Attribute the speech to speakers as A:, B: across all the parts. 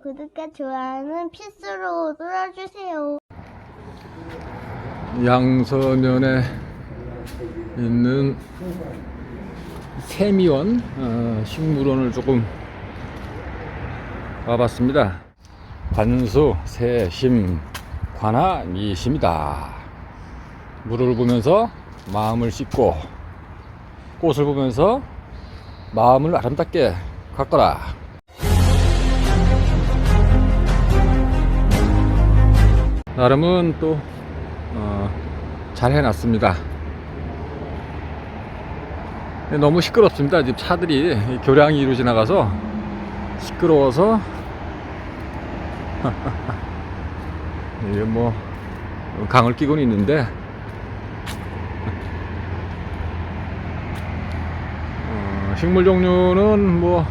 A: 구독과 좋아요는 필수로 눌러주세요.
B: 양서면에 있는 세미원 어, 식물원을 조금 와봤습니다. 관수 세심 관하 미심이다. 물을 보면서 마음을 씻고 꽃을 보면서 마음을 아름답게 가꿔라. 나름은 또 어, 잘 해놨습니다. 근데 너무 시끄럽습니다. 지금 차들이 이 교량이 이루 지나가서 시끄러워서 이게 뭐 강을 끼고는 있는데 어, 식물 종류는 뭐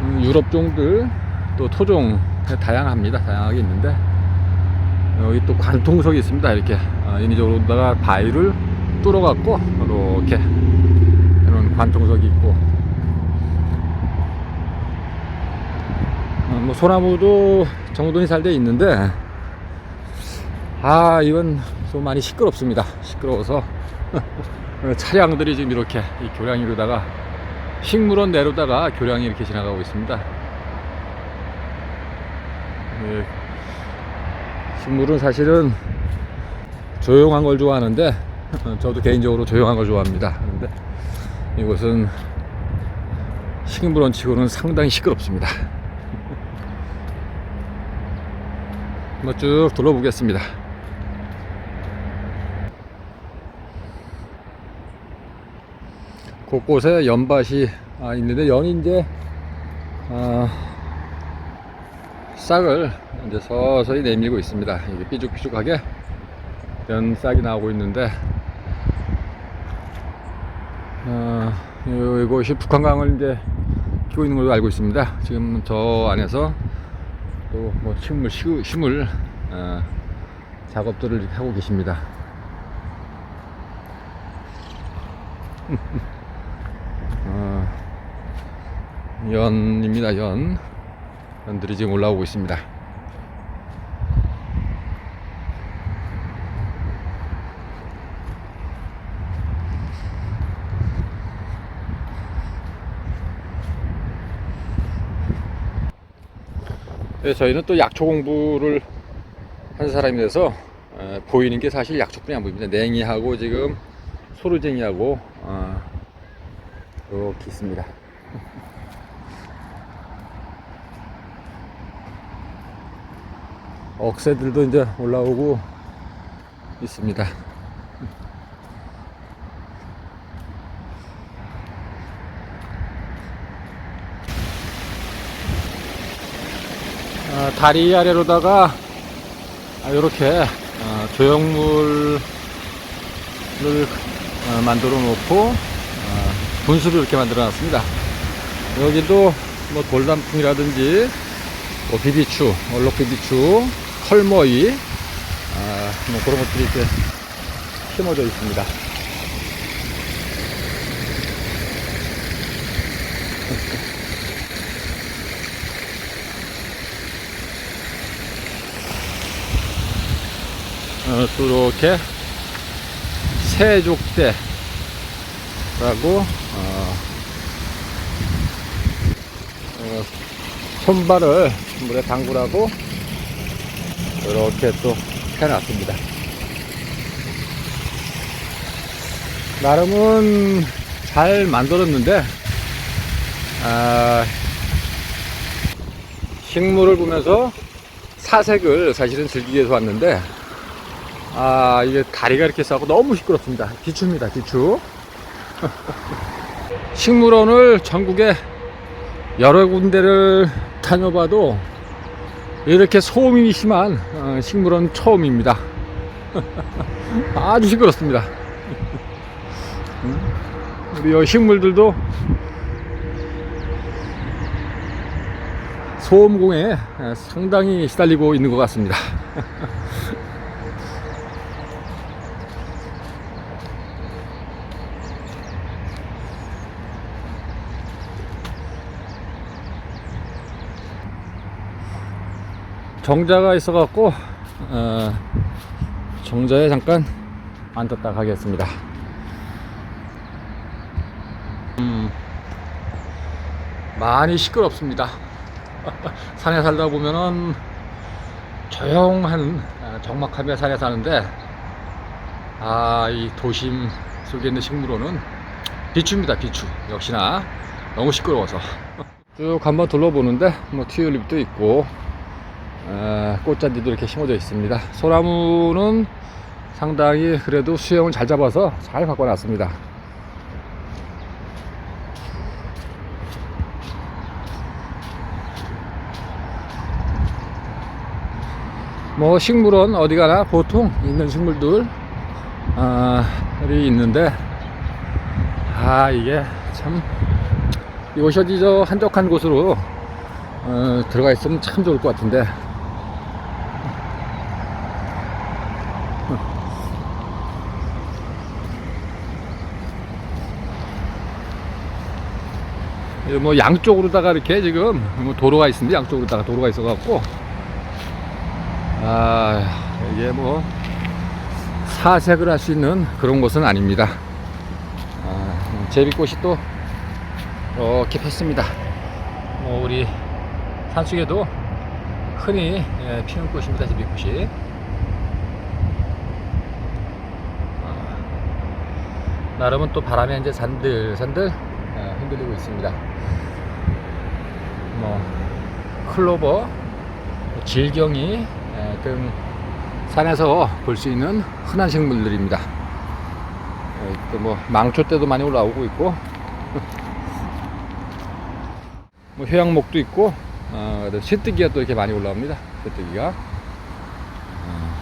B: 음, 유럽 종들 또 토종 다양합니다. 다양하게 있는데 여기 또 관통석이 있습니다. 이렇게 어, 인위적으로다가 바위를 뚫어갖고 이렇게 이런 관통석이 있고 어, 뭐 소나무도 정돈이 잘 돼 있는데 아 이건 좀 많이 시끄럽습니다. 시끄러워서 차량들이 지금 이렇게 이 교량이로다가 식물원 내로다가 교량이 이렇게 지나가고 있습니다. 예, 식물은 사실은 조용한 걸 좋아하는데 저도 개인적으로 조용한 걸 좋아합니다. 그런데 이곳은 식물원 치고는 상당히 시끄럽습니다. 한번 쭉 둘러보겠습니다. 곳곳에 연밭이 아, 있는데 연이 이제 아, 싹을 이제 서서히 내밀고 있습니다. 이게 삐죽삐죽하게 연 싹이 나오고 있는데 어, 요- 이곳이 북한강을 이제 키고 있는 걸로 알고 있습니다. 지금 저 안에서 또 뭐 식물 시- 심을 어, 작업들을 하고 계십니다. 어, 연입니다. 연 연들이 지금 올라오고 있습니다. 저희는 또 약초 공부를 한 사람이 돼서 에, 보이는 게 사실 약초뿐이 안 보입니다. 냉이하고 지금 소르쟁이하고 어, 이렇게 있습니다. 억새들도 이제 올라오고 있습니다. 아, 다리 아래로다가 이렇게 조형물을 어, 만들어 놓고 어, 분수를 이렇게 만들어 놨습니다. 여기도 뭐 돌단풍이라든지 뭐 비비추, 얼룩 비비추, 컬머이, 아, 뭐 그런 것들이 이렇게 심어져 있습니다. 어, 또 이렇게 세족대라고 어, 어, 손발을 물에 담그라고 이렇게 또 해놨습니다. 나름은 잘 만들었는데 아, 식물을 보면서 사색을 사실은 즐기기 위해서 왔는데 아 이게 다리가 이렇게 싸고 너무 시끄럽습니다. 기추입니다 기추. 식물원을 전국에 여러 군데를 다녀봐도 이렇게 소음이 심한 어, 식물원 처음입니다. 아주 시끄럽습니다. 음, 우리 여 식물들도 소음공에 어, 상당히 시달리고 있는 것 같습니다 정자가 있어갖고 어, 정자에 잠깐 앉았다 가겠습니다. 음, 많이 시끄럽습니다. 산에 살다 보면은 조용한 아, 적막하며 산에 사는데 아 이 도심 속에 있는 식물원은 비추입니다 비추 역시나 너무 시끄러워서 쭉 한번 둘러보는데 뭐 튀울립도 있고 아, 꽃잔디도 이렇게 심어져 있습니다. 소나무는 상당히 그래도 수영을 잘 잡아서 잘 바꿔놨습니다. 뭐 식물원 어디 가나 보통 있는 식물들 아, 이 있는데 아 이게 참 이곳이 저 한적한 곳으로 어, 들어가 있으면 참 좋을 것 같은데 뭐 양쪽으로다가 이렇게 지금 뭐 도로가 있습니다 양쪽으로다가 도로가 있어 갖고 아 이게 뭐 사색을 할 수 있는 그런 곳은 아닙니다. 아, 제비꽃이 또 이렇게 폈습니다. 뭐 우리 산속에도 흔히 예, 피는 꽃입니다. 제비꽃이. 아, 나름은 또 바람에 이제 산들산들 예, 흔들리고 있습니다. 뭐 클로버, 질경이 예, 등 산에서 볼 수 있는 흔한 식물들입니다. 또 뭐 망초 때도 많이 올라오고 있고 뭐 회양목도 있고 어, 쇠뜨기가 또 이렇게 많이 올라옵니다. 쇠뜨기가 어,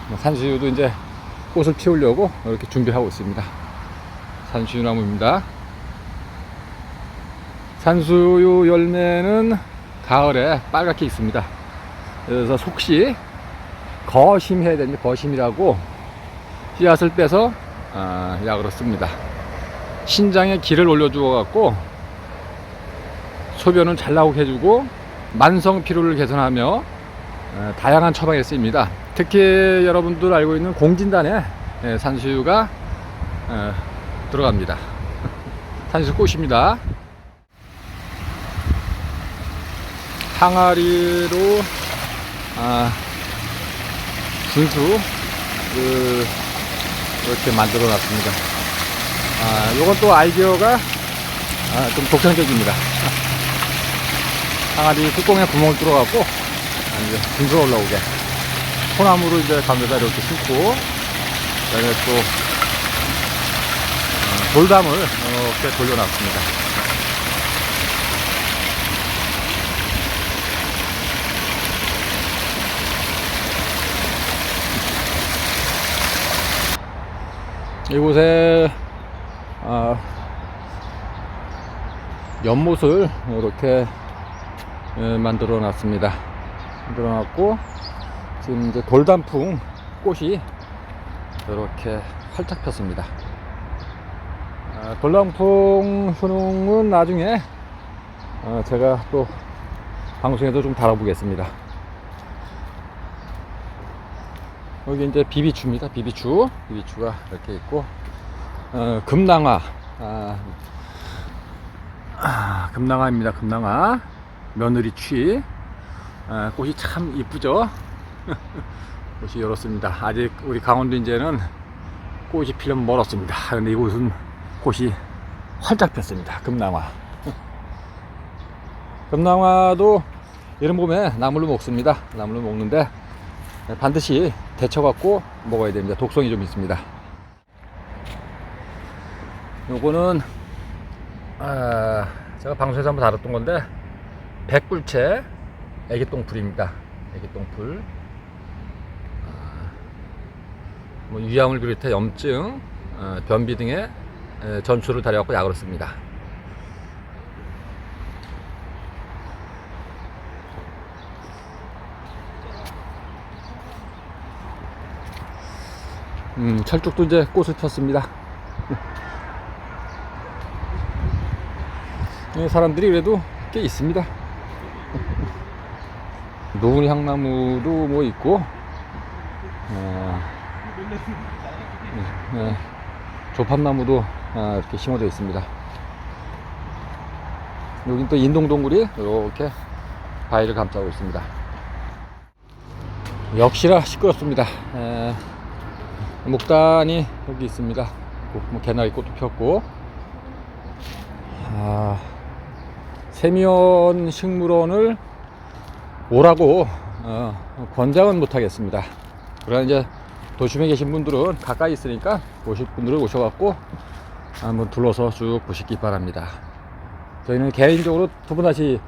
B: 뭐 산수유도 이제 꽃을 피우려고 이렇게 준비하고 있습니다. 산수유 나무입니다. 산수유 열매는 가을에 빨갛게 있습니다. 그래서 속시 거심해야 됩니다. 거심이라고 씨앗을 빼서 아, 약으로 씁니다. 신장에 기를 올려주어 갖고 소변을 잘 나오게 해주고 만성 피로를 개선하며 어, 다양한 처방에 쓰입니다. 특히 여러분들 알고 있는 공진단에 예, 산수유가 어, 들어갑니다. 산수유 꽃입니다. 항아리로 아, 분수 그 이렇게 만들어 놨습니다. 아, 요건 또 아이디어가 아, 좀 독창적입니다. 항아리 뚜껑에 구멍을 뚫어갖고 아, 이제 분수가 올라오게 소나무로 이제 가운데다 이렇게 심고 그다음에 또 어, 돌담을 이렇게 돌려놨습니다. 이곳에 아, 연못을 이렇게 예, 만들어 놨습니다. 만들어 놨고 지금 이제 돌단풍 꽃이 이렇게 활짝 폈습니다. 아, 돌단풍 효능은 나중에 어, 제가 또 방송에도 좀 다뤄보겠습니다. 여기 이제 비비추입니다. 비비추. 비비추가 이렇게 있고, 어, 금낭화. 아, 아, 금낭화입니다. 금낭화. 며느리 취. 아, 꽃이 참 이쁘죠? 꽃이 열었습니다. 아직 우리 강원도 이제는 꽃이 피려면 멀었습니다. 근데 이곳은 꽃이 활짝 폈습니다. 금낭화. 금낭화도 여름 봄에 나물로 먹습니다. 나물로 먹는데 반드시 데쳐갖고 먹어야 됩니다. 독성이 좀 있습니다. 요거는 아, 제가 방송에서 한번 다뤘던 건데 백굴채 애기똥풀입니다. 애기똥풀 아, 뭐 유양을 비롯해 염증, 어, 변비 등의 에, 전초를 다려갖고 약으로 씁니다. 음, 철쭉도 이제 꽃을 폈습니다. 예, 사람들이 그래도 꽤 있습니다. 노은 향나무도 뭐 있고, 어, 네, 조팝나무도 아, 이렇게 심어져 있습니다. 여긴 또 인동동굴이 이렇게 바위를 감싸고 있습니다. 역시나 시끄럽습니다. 에, 목단이 여기 있습니다. 뭐 개나리 꽃도 폈고, 아, 세미원 식물원을 오라고 어, 권장은 못하겠습니다. 그러나 이제 도심에 계신 분들은 가까이 있으니까 오실 분들은 오셔갖고 한번 둘러서 쭉 보시기 바랍니다. 저희는 개인적으로 두번 다시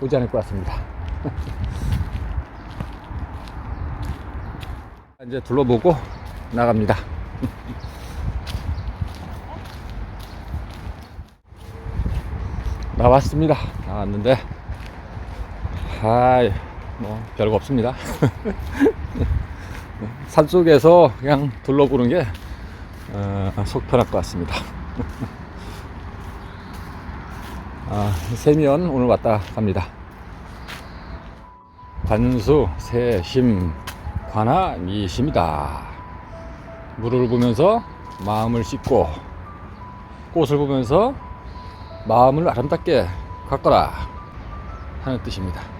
B: 오지 않을 것 같습니다. 이제 둘러보고 나갑니다. 나왔습니다. 나왔는데, 아이, 뭐, 별거 없습니다. 산 속에서 그냥 둘러보는 게, 어, 속 편할 것 같습니다. 아, 세면 오늘 왔다 갑니다. 관수, 세심, 관하, 미심이다. 물을 보면서 마음을 씻고, 꽃을 보면서 마음을 아름답게 갖거라 하는 뜻입니다.